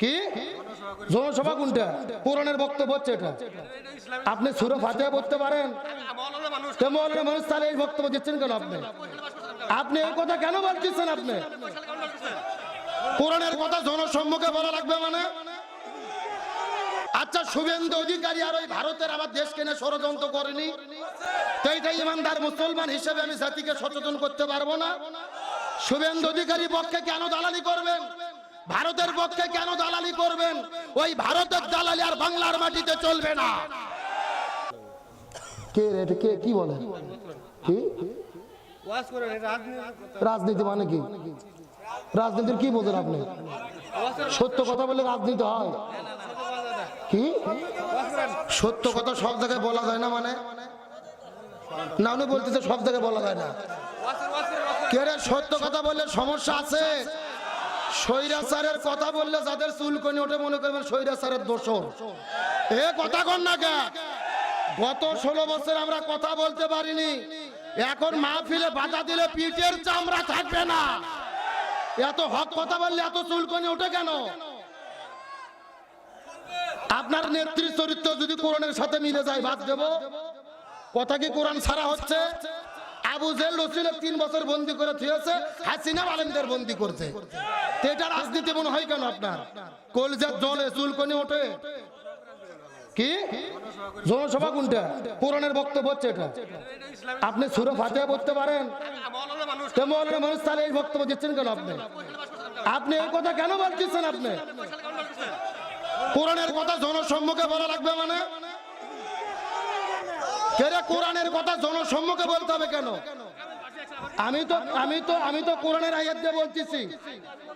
কি? জনসভা কোনটা? কোরআনের বক্তব্য হচ্ছে এটা। আপনি সুর ফাতেহা পড়তে পারেন। মানুষ তাহলে এই বক্তব্য দিচ্ছেন কেন আপনি? আপনি এই কথা কেন বলতেছেন আপনি? কোরআনের কথা জনসম্মুখে বলা লাগবে মানে? আচ্ছা শুভেন্দু অধিকারী আর ওই ভারতের আমার দেশ কেনে ষড়যন্ত্র করেনি? তো এইটা ইমানদার মুসলমান হিসেবে আমি জাতিকে সচেতন করতে পারব না। শুভেন্দু অধিকারী পক্ষে কেন দালালি করবেন? ভারতের পক্ষে কেন দালালি করবেন? ওই ভারতের দালালি আর বাংলার মাটিতে চলবে না। কে রে এটা কে? কি বলে? কি? রাজনীতি মানে কি? রাজনীতির কি বোঝেন আপনি? সত্য কথা বলে রাজনীতি হয়। কি? সত্য কথা সব জায়গায় বলা যায় না মানে? না উনি বলতেছে সব জায়গায় বলা যায় না। কে রে সত্য কথা বললে সমস্যা আছে? স্বৈরাচারের কথা বললে যাদের চুলকনি ওঠে মনে করবেন স্বৈরাচারের দোষর। এ কথা কন না কে গত ষোলো বছর আমরা কথা বলতে পারিনি। এখন মাহফিলে বাধা দিলে পিঠের চামড়া থাকবে না। এত হক কথা বললে এত চুলকনি ওঠে কেন? আপনার নেত্রী চরিত্র যদি কোরআনের সাথে মিলে যায়, বাদ দেব। কথা কি কোরআন ছাড়া হচ্ছে? আবু জেল রসুলের তিন বছর বন্দি করে থুয়েছে, হাসিনা আলমদের বন্দি করছে। এটা রাজনীতি মনে হয় কেন আপনার? কলজার জলে চুলকনি ওঠে। কি? জনসভা কোনটা? কোরআনের বক্তব্য হচ্ছে এটা। আপনি সুরো ফাতেহা পড়তে পারেন। মানুষ তাহলে এই বক্তব্য দিচ্ছেন কেন আপনি? আপনি এই কথা কেন বলতেছেন আপনি? কোরআনের কথা জনসম্মুখে বলা লাগবে মানে? কেরে কোরআনের কথা জনসম্মুখে বলতে হবে কেন? আমি তো আমি তো আমি তো কোরআনের আয়াত দিয়ে বলতেছি।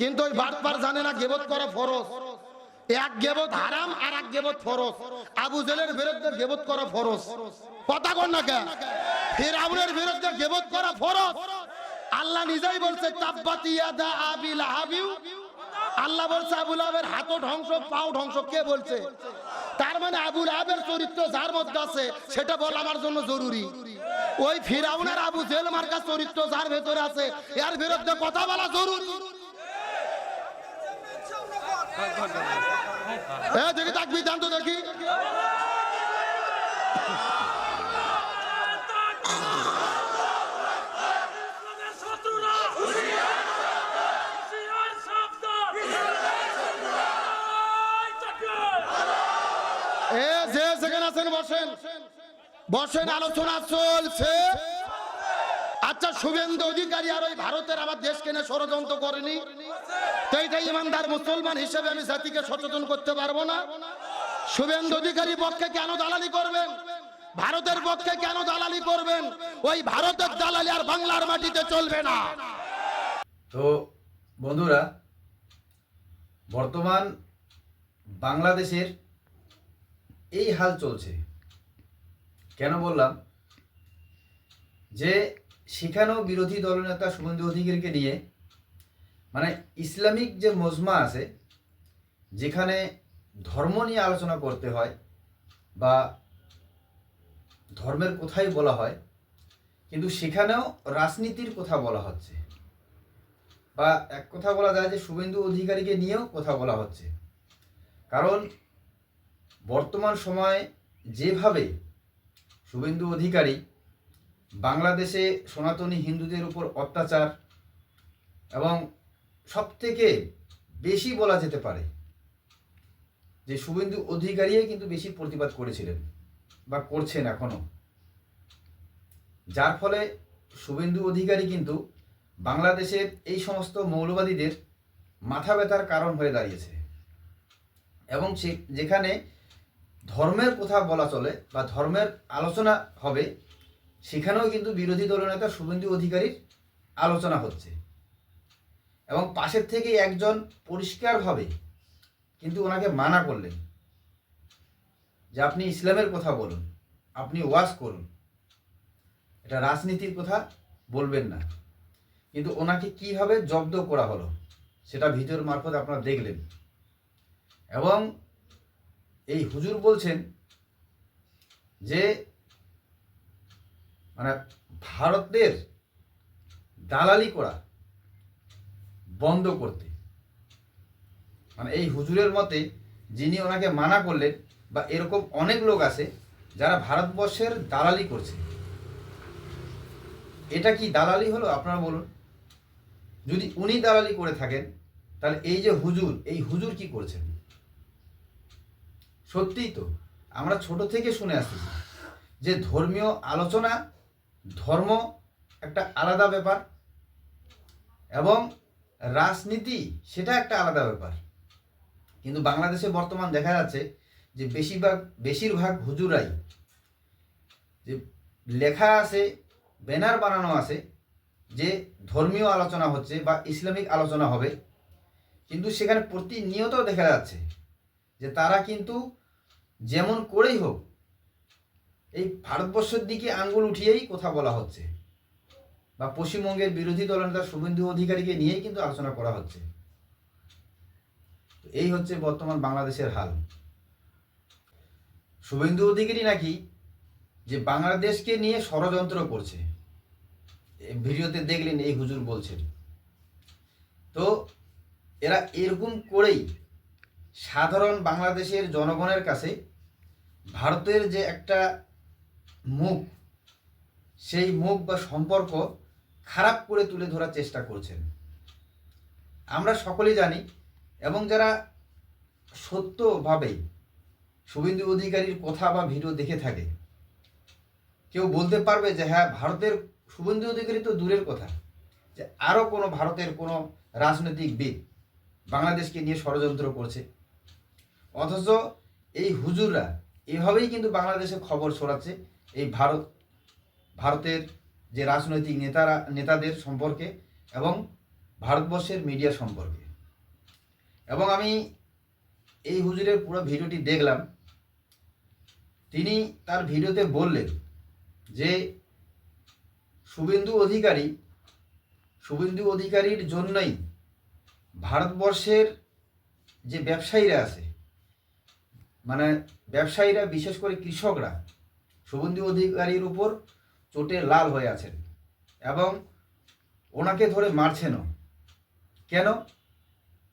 কিন্তু ওই বাটপার জানে না গেবত করা ফরজ। এক গেবত হারাম আর এক গেবত ফরজ। আবু জেলের বিরুদ্ধে গেবত করা ফরজ। কথা কর না কে ফিরাউনের বিরুদ্ধে গেবত করা ফরজ। আল্লাহ নিজেই বলছে, তাব্বাতি ইয়াদা আবিল হাবিউ আল্লাহ বলছে আবুল আবের হাতও ধ্বংস, পাও ধ্বংস। কে বলছে? তার মানে আবুল আবের চরিত্র যার মধ্যে আছে, সেটা বলা আমার জন্য জরুরি। ওই ফিরাউনের আবু জেল মার্কা চরিত্র যার ভেতরে আছে, এর বিরুদ্ধে কথা বলা জরুরি। এ দেখি তাকবি দান তো দেখি বসেন। আলোচনা চলছে। আচ্ছা শুভেন্দু অধিকারী আর ওই ভারতের আমার দেশ কেনে ষড়যন্ত্র করেনি? তো এইটা ইমানদার মুসলমান হিসেবে আমি জাতিকে সচেতন করতে পারব না। শুভেন্দু অধিকারী পক্ষে কেন দালালি করবেন? ভারতের পক্ষে কেন দালালি করবেন? ওই ভারতের দালালি আর বাংলার মাটিতে চলবে না। তো বন্ধুরা, বর্তমান বাংলাদেশের এই হাল চলছে। কেন বললাম? যে সেখানেও বিরোধী দলনেতা শুভেন্দু অধিকারীকে নিয়ে মানে ইসলামিক যে মজমা আছে, যেখানে ধর্ম নিয়ে আলোচনা করতে হয় বা ধর্মের কথাই বলা হয়, কিন্তু সেখানেও রাজনীতির কথা বলা হচ্ছে। বা এক কথা বলা যায় যে শুভেন্দু অধিকারীকে নিয়েও কথা বলা হচ্ছে। কারণ বর্তমান সময়ে যেভাবে শুভেন্দু অধিকারী বাংলাদেশে সনাতনী হিন্দুদের উপর অত্যাচার এবং সবথেকে বেশি বলা যেতে পারে যে শুভেন্দু অধিকারী কিন্তু বেশি প্রতিবাদ করেছিলেন বা করছেন এখনও। যার ফলে শুভেন্দু অধিকারী কিন্তু বাংলাদেশের এই সমস্ত মৌলবাদীদের মাথা ব্যথার কারণ হয়ে দাঁড়িয়েছে। এবং সে যেখানে ধর্মের কথা বলা চলে বা ধর্মের আলোচনা হবে, সেখানেও কিন্তু বিরোধী দলনেতা শুভেন্দু অধিকারীর আলোচনা হচ্ছে। এবং পাশের থেকে একজন পরিষ্কারভাবে কিন্তু ওনাকে মানা করলেন যে আপনি ইসলামের কথা বলুন, আপনি ওয়াজ করুন। এটা রাজনীতির কথা বলবেন না। কিন্তু ওনাকে কীভাবে জব্দ করা হলো সেটা ভিডিওর মারফত আপনারা দেখলেন। এবং এই হুজুর বলছেন যে মানে ভারতের দালালি করা বন্ধ করতে। মানে এই হুজুরের মতে যিনি ওনাকে মানা করলেন বা এরকম অনেক লোক আছে যারা ভারতবর্ষের দালালি করছে। এটা কি দালালি হলো? আপনারা বলুন। যদি উনি দালালি করে থাকেন, তাহলে এই যে হুজুর, এই হুজুর কি করছেন? সত্যিই তো, আমরা ছোট থেকে শুনে আসতেছি যে ধর্মীয় আলোচনা, ধর্ম একটা আলাদা ব্যাপার এবং রাজনীতি, সেটা একটা আলাদা ব্যাপার। কিন্তু বাংলাদেশে বর্তমান দেখা যাচ্ছে যে বেশিরভাগ বেশিরভাগ হুজুরাই যে লেখা আছে, ব্যানার বানানো আছে, যে ধর্মীয় আলোচনা হচ্ছে বা ইসলামিক আলোচনা হবে, কিন্তু সেখানে প্রতিনিয়ত দেখা যাচ্ছে যে তারা কিন্তু যেমন করেই হোক, এই ভারতবর্ষের দিকে আঙ্গুল উঠিয়েই কথা বলা হচ্ছে। বা পশ্চিমবঙ্গের বিরোধী দলনেতা শুভেন্দু অধিকারীকে নিয়েই কিন্তু আলোচনা করা হচ্ছে। এই হচ্ছে বর্তমান বাংলাদেশের হাল। শুভেন্দু অধিকারী নাকি যে বাংলাদেশকে নিয়ে ষড়যন্ত্র করছে। ভিডিওতে দেখলেন, এই হুজুর বলছেন। তো এরা এরকম করেই সাধারণ বাংলাদেশের জনগণের কাছে ভারতের যে একটা মুখ, সেই মুখ বা সম্পর্ক খারাপ করে তুলে ধরার চেষ্টা করছেন। আমরা সকলেই জানি এবং যারা সত্যভাবেই শুভেন্দু অধিকারীর কথা বা ভিডিও দেখে থাকে, কেউ বলতে পারবে যে হ্যাঁ ভারতের শুভেন্দু অধিকারী তো দূরের কথা। যে, আরও কোনো ভারতের কোনো রাজনৈতিকবিদ বাংলাদেশকে নিয়ে ষড়যন্ত্র করছে। অথচ এই হুজুররা এভাবেই কিন্তু বাংলাদেশে খবর ছড়াচ্ছে। এই ভারত, ভারতের যে রাজনৈতিক নেতারা, নেতাদের সম্পর্কে এবং ভারতবর্ষের মিডিয়া সম্পর্কে। এবং আমি এই হুজুরের পুরো ভিডিওটি দেখলাম। তিনি তার ভিডিওতে বললেন যে, শুভেন্দু অধিকারী, শুভেন্দু অধিকারীর জন্যই ভারতবর্ষের যে ব্যবসায়ীরা আছে মানে ব্যবসায়ীরা বিশেষ করে কৃষকরা, শুভেন্দু অধিকারীর উপর চোটে লাল হয়ে আছেন। এবং ওনাকে ধরে মারছেনও কেন?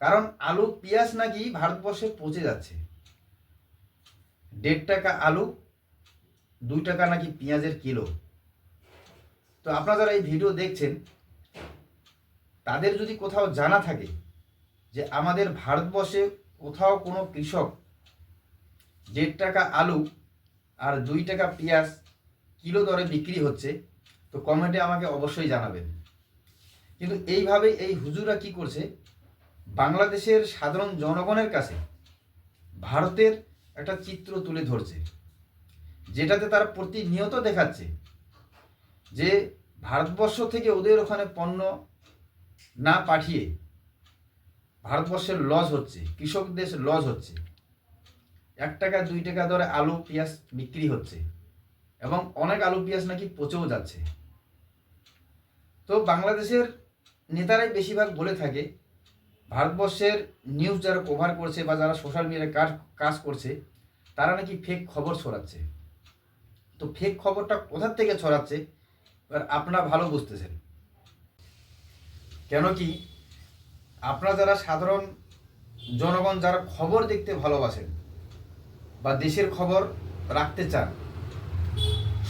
কারণ আলু, পেঁয়াজ নাকি ভারতবর্ষে পচে যাচ্ছে। দেড় টাকা আলু, দুই টাকা নাকি পেঁয়াজের কিলো। তো আপনারা যারা এই ভিডিও দেখছেন, তাদের যদি কোথাও জানা থাকে যে আমাদের ভারতবর্ষে কোথাও কোনো কৃষক দেড় টাকা আলু আর দুই টাকা পেঁয়াজ কিলো দরে বিক্রি হচ্ছে, তো কমেন্টে আমাকে অবশ্যই জানাবেন। কিন্তু এইভাবে এই হুজুরা কি করছে, বাংলাদেশের সাধারণ জনগণের কাছে ভারতের একটা চিত্র তুলে ধরছে, যেটাতে তারা প্রতিনিয়ত দেখাচ্ছে যে ভারতবর্ষ থেকে ওদের ওখানে পণ্য না পাঠিয়ে ভারতবর্ষের লস হচ্ছে কৃষক দেশ লস হচ্ছে। এক টাকা, দুই টাকা দরে আলু, পেঁয়াজ বিক্রি হচ্ছে। এবং অনেক আলু পেঁয়াজ নাকি পচেও যাচ্ছে। তো বাংলাদেশের নেতারাই বেশিরভাগ বলে থাকে, ভারতবর্ষের নিউজ যারা কভার করছে বা যারা সোশ্যাল মিডিয়ায় কাজ কাজ করছে, তারা নাকি ফেক খবর ছড়াচ্ছে। তো ফেক খবরটা কোথার থেকে ছড়াচ্ছে? এবার আপনারা ভালো বুঝতেছেন। কেন কি, আপনারা যারা সাধারণ জনগণ যারা খবর দেখতে ভালোবাসেন বা দেশের খবর রাখতে চান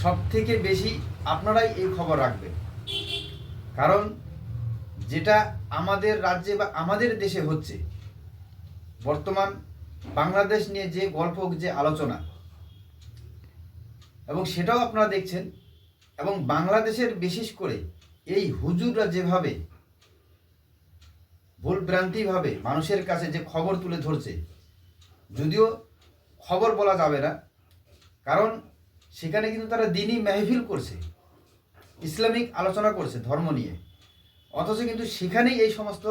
সব থেকে বেশি আপনারাই এই খবর রাখবেন। কারণ যেটা আমাদের রাজ্যে বা আমাদের দেশে হচ্ছে, বর্তমান বাংলাদেশ নিয়ে যে গল্প, যে আলোচনা, এবং সেটাও আপনারা দেখছেন, এবং বাংলাদেশের বিশেষ করে এই হুজুররা যেভাবে ভুল ভ্রান্তিভাবে মানুষের কাছে যে খবর তুলে ধরছে, যদিও খবর বলা যাবে না, কারণ সেখানে কিন্তু তারা দিনই মেহফিল করছে, ইসলামিক আলোচনা করছে ধর্ম নিয়ে। অথচ কিন্তু সেখানেই এই সমস্ত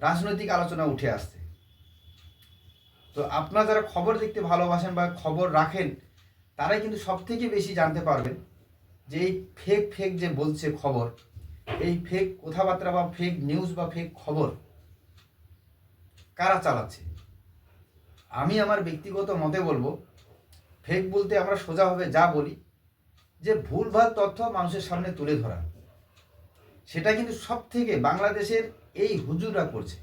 রাজনৈতিক আলোচনা উঠে আসছে। তো আপনারা যারা খবর দেখতে ভালোবাসেন বা খবর রাখেন, তারাই কিন্তু সব থেকে বেশি জানতে পারবেন যে এই ফেক ফেক যে বলছে খবর, এই ফেক কথাবার্তা বা ফেক নিউজ বা ফেক খবর কারা চালাচ্ছে? আমি আমার ব্যক্তিগত মতে বলব ফেক বলতে আমরা সোজাভাবে যা বলি, যে ভুলভাল তথ্য মানুষের সামনে তুলে ধরা। সেটা কিন্তু সব থেকে বাংলাদেশের এই হুজুররা করছে।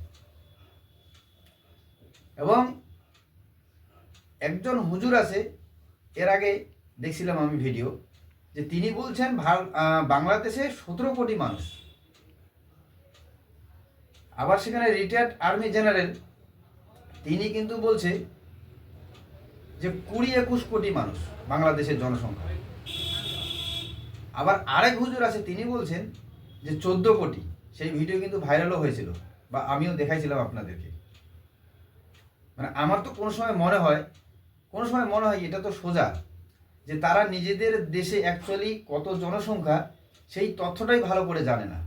এবং একজন হুজুর আছে, এর আগে দেখছিলাম আমি ভিডিও যে তিনি বলছেন বাংলাদেশে সতেরো কোটি মানুষ। আবার সেখানে রিটায়ার্ড আর্মি জেনারেল তিনি কিন্তু বলছে যে কুড়ি একুশ কোটি মানুষ বাংলাদেশের জনসংখ্যা। আবার আরেক হুজুর আছে, তিনি বলছেন যে চোদ্দ কোটি, সেই ভিডিও কিন্তু ভাইরালও হয়েছিল, বা আমিও দেখাইছিলাম আপনাদেরকে। মানে আমার তো কোনো সময় মনে হয়, কোনো সময় মনে হয় এটা তো সোজা, যে তারা নিজেদের দেশে অ্যাকচুয়ালি কত জনসংখ্যা, সেই তথ্যটাই ভালো করে জানে না।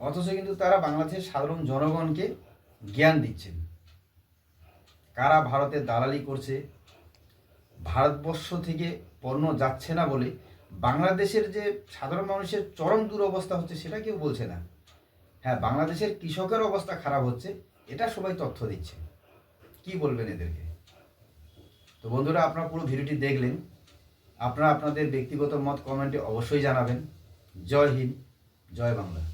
অথচ কিন্তু তারা বাংলাদেশের সাধারণ জনগণকে জ্ঞান দিচ্ছেন। কারা ভারতে দালালি করছে? ভারতবর্ষ থেকে পণ্য যাচ্ছে না বলে বাংলাদেশের যে সাধারণ মানুষের চরম দুরবস্থা হচ্ছে সেটা কেউ বলছে না। হ্যাঁ বাংলাদেশের কৃষকের অবস্থা খারাপ হচ্ছে, এটা সবাই তথ্য দিচ্ছে। কি বলবেন এদেরকে? তো বন্ধুরা, আপনারা পুরো ভিডিওটি দেখলেন। আপনারা আপনাদের ব্যক্তিগত মত কমেন্টে অবশ্যই জানাবেন। জয় হিন্দ, জয় বাংলা।